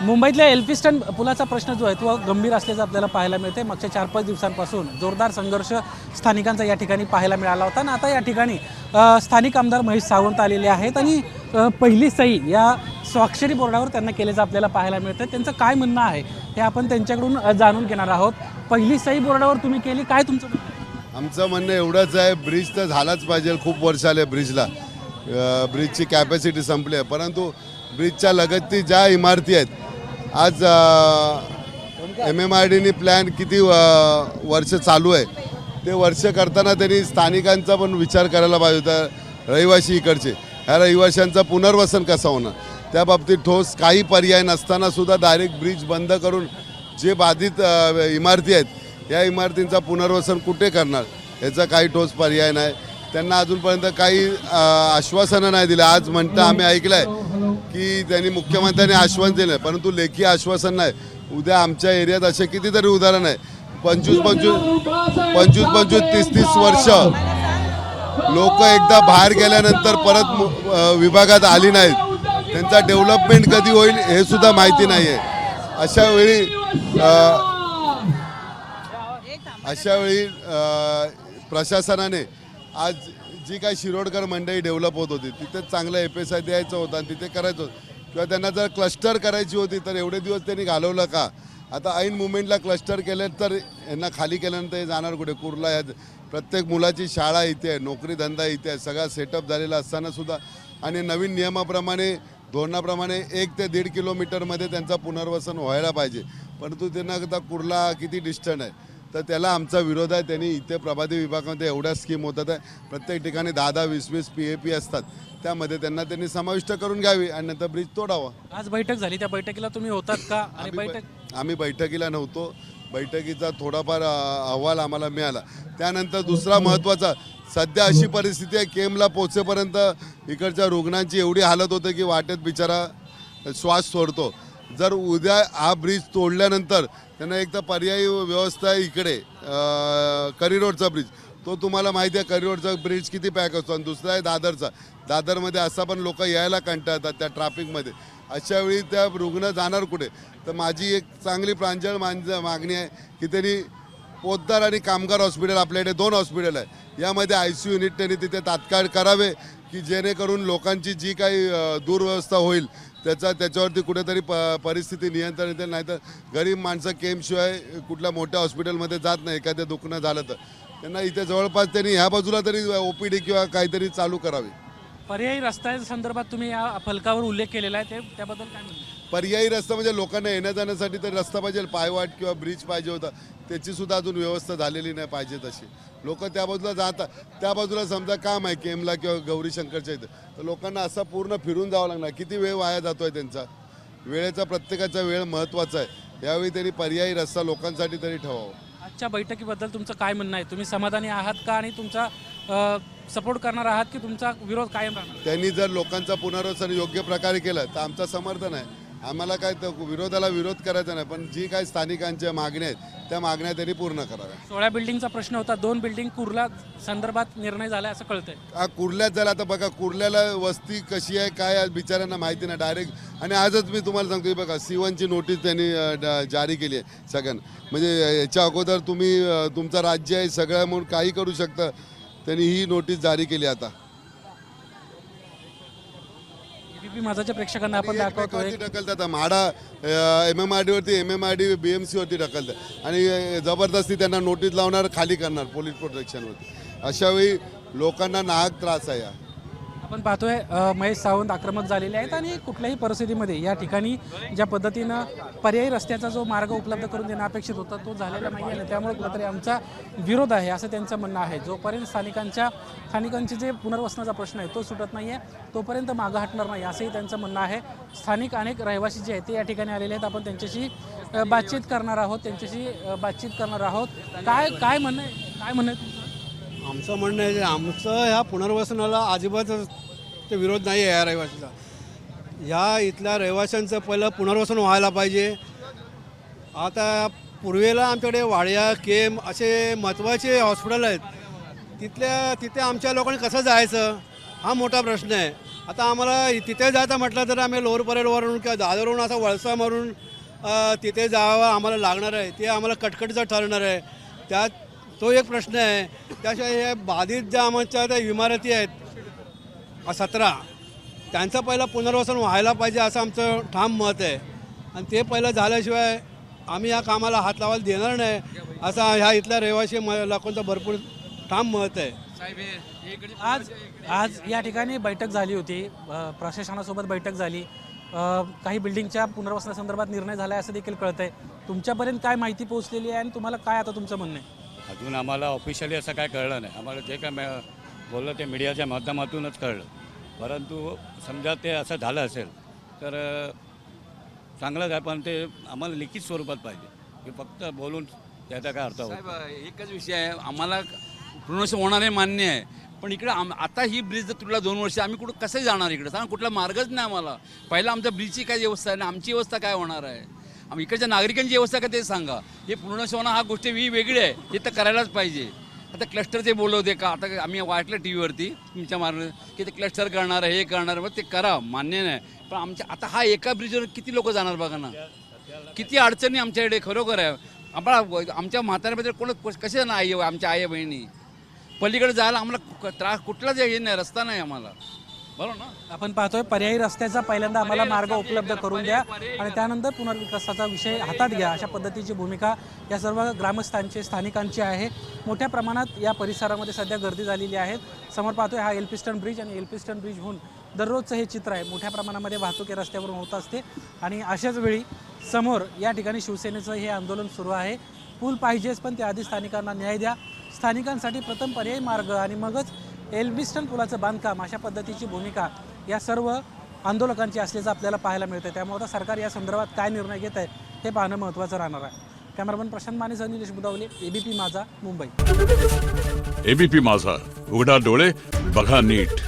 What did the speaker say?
मुंबईतल्या एल्फिस्टन पुलाचा प्रश्न जो आहे तो गंभीर असल्याचं आपल्याला पाहायला मिळते मागच्या चार पाच दिवसांपासून जोरदार संघर्ष स्थानिकांचा या ठिकाणी पाहायला मिळाला होता. आणि आता या ठिकाणी स्थानिक आमदार महेश सावंत आलेले आहेत आणि पहिली सही या स्वाक्षरी बोर्डावर त्यांना केल्याचं आपल्याला पाहायला मिळतं त्यांचं काय म्हणणं आहे हे आपण त्यांच्याकडून जाणून घेणार आहोत. पहिली सही बोर्डावर तुम्ही केली काय तुमचं आमचं म्हणणं एवढंच आहे ब्रिज तर झालाच पाहिजे खूप वर्ष आले ब्रिजला ब्रिजची कॅपॅसिटी संपली आहे. परंतु ब्रिजच्या लगतची ज्या इमारती आहेत आज एम एम आर डीनी प्लॅन किती वर्ष चालू आहे? ते वर्ष करताना त्यांनी स्थानिकांचा पण विचार करायला पाहिजे होता रहिवासी इकडचे. ह्या रहिवाशांचं पुनर्वसन कसं होणार? त्या बाबतीत ठोस काही पर्याय नसतानासुद्धा डायरेक्ट ब्रिज बंद करून जे बाधित इमारती आहेत या इमारतींचा पुनर्वसन कुठे करणार? याचा काही ठोस पर्याय नाही. त्यांना अजूनपर्यंत काही आश्वासनं नाही दिलं आज म्हणतं आम्ही ऐकलं आहे की त्यांनी मुख्यमंत्र्यांनी आश्वासन दिलं परंतु लेखी आश्वासन नाही. उद्या आमच्या एरियात असे कितीतरी उदाहरण आहे. पंचवीस पंचवीस पंचवीस पंचवीस तीस तीस वर्ष लोक एकदा बाहेर गेल्यानंतर परत विभागात आली नाहीत. त्यांचा डेव्हलपमेंट कधी होईल हे सुद्धा माहिती नाही आहे अशा वेळी अशा वेळी प्रशासनाने आज जी काही शिरोडकर मंडई डेव्हलप होत होती तिथे चांगलं एफ एस आय द्यायचं होतं आणि तिथे करायचं होतं. किंवा त्यांना जर क्लस्टर करायची होती तर एवढे दिवस त्यांनी घालवलं का? आता ऐन मुवमेंटला क्लस्टर केले तर यांना खाली केल्यानंतर हे जाणार कुठे? कुर्ला या प्रत्येक मुलाची शाळा इथे आहे नोकरी धंदा इथे आहे सगळा सेटअप झालेला असताना सुद्धा. आणि नवीन नियमाप्रमाणे धोरणाप्रमाणे एक ते दीड किलोमीटरमध्ये त्यांचा पुनर्वसन व्हायला पाहिजे. परंतु त्यांना आता कुर्ला किती डिस्टन्स आहे. तर त्याला आमचा विरोध आहे. त्यांनी इथे प्रभादी विभागामध्ये एवढ्या स्कीम होतात आहे. प्रत्येक ठिकाणी दहा दहा वीस वीस पी ए पी असतात. त्यामध्ये त्यांना त्यांनी समाविष्ट करून घ्यावी आणि नंतर ब्रिज तोडावा. आज बैठक झाली. त्या बैठकीला तुम्ही होतात का? आणि आम्ही बैठक बै- आम्ही बैठकीला नव्हतो. बैठकीचा थोडाफार अ, अहवाल आम्हाला मिळाला. त्यानंतर दुसरा महत्त्वाचा सध्या अशी परिस्थिती आहे केमला पोचेपर्यंत इकडच्या रुग्णांची एवढी हालत होते की वाटेत बिचारा श्वास सोडतो. जर उद्या हा ब्रिज तोडल्यानंतर त्यांना एक तर पर्यायी व्यवस्था आहे इकडे करी रोडचा ब्रिज. तो तुम्हाला माहिती आहे करी रोडचा ब्रिज किती पॅक असतो आणि दुसरा आहे दादरचा. दादरमध्ये असा पण लोक यायला कंटाळतात त्या ट्रॅफिकमध्ये. अशा वेळी त्या रुग्ण जाणार कुठे? तर माझी एक चांगली प्रांजळ मांज मागणी आहे की त्यांनी पोद्दार आणि कामगार हॉस्पिटल आपल्याकडे दोन हॉस्पिटल आहे. यामध्ये आय सी युनिट त्यांनी तिथे तात्काळ करावे की जेणेकरून लोकांची जी काही दुरव्यवस्था दुर्व्यवस्था होईल त्याचा त्याच्यावरती कुठेतरी प परिस्थिती नियंत्रण येते नाहीतर गरीब माणसं केमशिवाय कुठल्या मोठ्या हॉस्पिटलमध्ये जात नाही एखाद्या दुखणं झालं तर. त्यांना इथे जवळपास त्यांनी ह्या बाजूला तरी ओ पी डी किंवा काहीतरी चालू करावी. पर्यायी रस्त्याच्या संदर्भात तुम्ही या फलकावर उल्लेख केलेला आहे ते त्याबद्दल काय पर्यायी रस्ता म्हणजे लोकांना येण्या जाण्यासाठी तर रस्ता पाहिजे पायवाट किंवा ब्रिज पाहिजे होता त्याची सुद्धा अजून व्यवस्था झालेली नाही पाहिजे तशी. लोक त्या बाजूला जातात त्या बाजूला समजा काम आहे केमला किंवा गौरी शंकरच्या इथं. तर लोकांना असा पूर्ण फिरून जावं लागणार. किती वेळ वाया जातोय त्यांचा? वेळेचा प्रत्येकाचा वेळ महत्त्वाचा आहे. यावेळी त्यांनी पर्यायी रस्ता लोकांसाठी तरी ठेवावा. आजच्या बैठकीबद्दल तुमचं काय म्हणणं आहे? तुम्ही समाधानी आहात का आणि तुमचा सपोर्ट करणार आहात की तुमचा विरोध कायम राहणार? त्यांनी जर लोकांचा पुनर्वसन योग्य प्रकारे केलं तर आमचं समर्थन आहे. आम्हाला काय तर विरोधाला विरोध करायचा नाही पण जी काही स्थानिकांच्या मागण्या आहेत त्या मागण्या त्यांनी पूर्ण कराव्या. सोळा बिल्डिंगचा प्रश्न होता दोन बिल्डिंग कुर्ला संदर्भात निर्णय झाला असं कळतंय. हा कुर्ल्यात झाला. आता बघा कुर्ल्याला वस्ती कशी आहे काय आहे बिचाऱ्यांना माहिती नाही डायरेक्ट आणि आजच मी तुम्हाला सांगतो बघा सी वनची नोटीस त्यांनी अ, ड- जारी केली आहे सगळ्यांना. म्हणजे याच्या अगोदर तुम्ही अ, तुमचं राज्य आहे सगळं म्हणून काही करू शकता त्यांनी ही नोटीस जारी केली आता. एबीपी माझाच्या प्रेक्षकांना आपण दाखवतोय. एकमेकावरती ढकलतात MHADA M M R डीवरती M M R D B M सीवरती ढकलतात आणि जबरदस्ती त्यांना नोटीस लावणार खाली करणार पोलीस प्रोटेक्शनवरती अशावेळी लोकांना नाहक त्रास आहे. आपण पाहतोय महेश सावंत आक्रमक झालेले आहेत आणि कुठल्याही परिस्थितीमध्ये या ठिकाणी ज्या पद्धतीनं पर्यायी रस्त्याचा जो मार्ग उपलब्ध करून देणं अपेक्षित होता तो झालेला नाही आहे त्यामुळे कुठेतरी आमचा विरोध आहे असं त्यांचं म्हणणं आहे. जोपर्यंत स्थानिकांच्या स्थानिकांचे जे पुनर्वसनाचा प्रश्न आहे तो सुटत नाही आहे तोपर्यंत मागं हटणार नाही असंही त्यांचं म्हणणं आहे. स्थानिक अनेक रहिवासी जे आहेत ते या ठिकाणी आलेले आहेत. आपण त्यांच्याशी बातचीत करणार आहोत त्यांच्याशी बातचीत करणार आहोत. काय काय म्हणणं काय म्हणणं आमचं म्हणणं आहे आमचं ह्या पुनर्वसनाला अजिबातच ते विरोध नाही आहे या रहिवासीचा ह्या इथल्या रहिवाशांचं पहिलं पुनर्वसन व्हायला पाहिजे. आता पूर्वेला आमच्याकडे वाडिया केम असे महत्त्वाचे हॉस्पिटल आहेत. तिथल्या तिथे आमच्या लोकांनी कसं जायचं? हा मोठा प्रश्न आहे. आता आम्हाला तिथे जायचं म्हटलं तर आम्ही लोअर परेडवरून किंवा दादरवरून असा वळसा मारून तिथे जावं आम्हाला लागणार आहे. ते आम्हाला कटकटीचं ठरणार आहे. त्यात तो एक प्रश्न आहे. त्याशिवाय हे बाधित ज्या आमच्या त्या इमारती आहेत सतरा त्यांचं पहिलं पुनर्वसन व्हायला पाहिजे असं आमचं ठाम मत आहे. आणि ते पहिलं झाल्याशिवाय आम्ही या कामाला हात लावायला देणार नाही असं ह्या इथल्या रहिवासी म लोकांचं भरपूर ठाम मत आहे. आज आज या ठिकाणी बैठक झाली होती. प्रशासनासोबत बैठक झाली. काही बिल्डिंगच्या पुनर्वसनासंदर्भात निर्णय झाला असं देखील कळतंय. तुमच्यापर्यंत काय माहिती पोहोचलेली आहे आणि तुम्हाला काय आता तुमचं म्हणणं आहे? अजून आम्हाला ऑफिशियली असं काय कळलं नाही. आम्हाला जे काय म- बोललं ते मीडियाच्या माध्यमातूनच कळलं. परंतु समजा ते असं झालं असेल तर चांगलंच आहे पण ते आम्हाला लिखित स्वरूपात पाहिजे. की फक्त बोलून त्याचा काय अर्थ होत एकच विषय आहे. आम्हाला पुनर्वसन होणार मान्य आहे. पण इकडे आम आता ही ब्रिज जर तुला दोन वर्ष आम्ही कुठं कसं जाणार इकडे? सांग कुठला मार्गच नाही आम्हाला. पहिला आमच्या ब्रिजची काय व्यवस्था आहे आणि आमची व्यवस्था काय होणार आहे? इकडच्या नागरिकांची व्यवस्था का ते सांगा. हे पूर्ण होणं हा गोष्ट ही वेगळी आहे. हे तर करायलाच पाहिजे. आता क्लस्टरचे बोलवते का? आता आम्ही वाटलं टी व्हीवरती तुमच्या मार्ग की ते क्लस्टर करणार आहे हे करणार मग ते करा मान्य नाही. पण आमच्या आता हा एका ब्रिजवर किती लोक जाणार बघा ना? किती अडचणी आमच्याकडे खरोखर आहे. आम्हाला आमच्या म्हाताऱ्याबद्दल कोण कसे जाणार आई आमच्या आई बहिणी पलीकडे जायला आम्हाला त्रास कुठलाच हे नाही रस्ता नाही आम्हाला. बरोबर ना. आपण पाहतोय पर्यायी रस्त्याचा पहिल्यांदा आम्हाला मार्ग उपलब्ध करून द्या आणि त्यानंतर पुनर्विकासाचा विषय हातात घ्या. अशा पद्धतीची भूमिका या सर्व ग्रामस्थांची स्थानिकांची आहे. मोठ्या प्रमाणात या परिसरामध्ये सध्या गर्दी झालेली आहे. समोर पाहतोय हा एल्पिस्टन ब्रिज आणि एल्पिस्टन ब्रिजहून दररोजचं हे चित्र आहे. मोठ्या प्रमाणामध्ये वाहतूक या रस्त्यावरून होत असते. आणि अशाच वेळी समोर या ठिकाणी शिवसेनेचं हे आंदोलन सुरू आहे. पूल पाहिजेच पण त्याआधी स्थानिकांना न्याय द्या. स्थानिकांसाठी प्रथम पर्यायी मार्ग आणि मगच एल्बिस्टन पुलाचं बांधकाम अशा पद्धतीची भूमिका या सर्व आंदोलकांची असल्याचं आपल्याला पाहायला मिळतं त्यामुळे आता सरकार या संदर्भात काय निर्णय घेत आहे हे पाहणं महत्त्वाचं राहणार आहे. कॅमेरामन प्रशांत मानेसह निलेश बुदावले एबीपी माझा मुंबई. एबीपी माझा उघडा डोळे बघा नीट.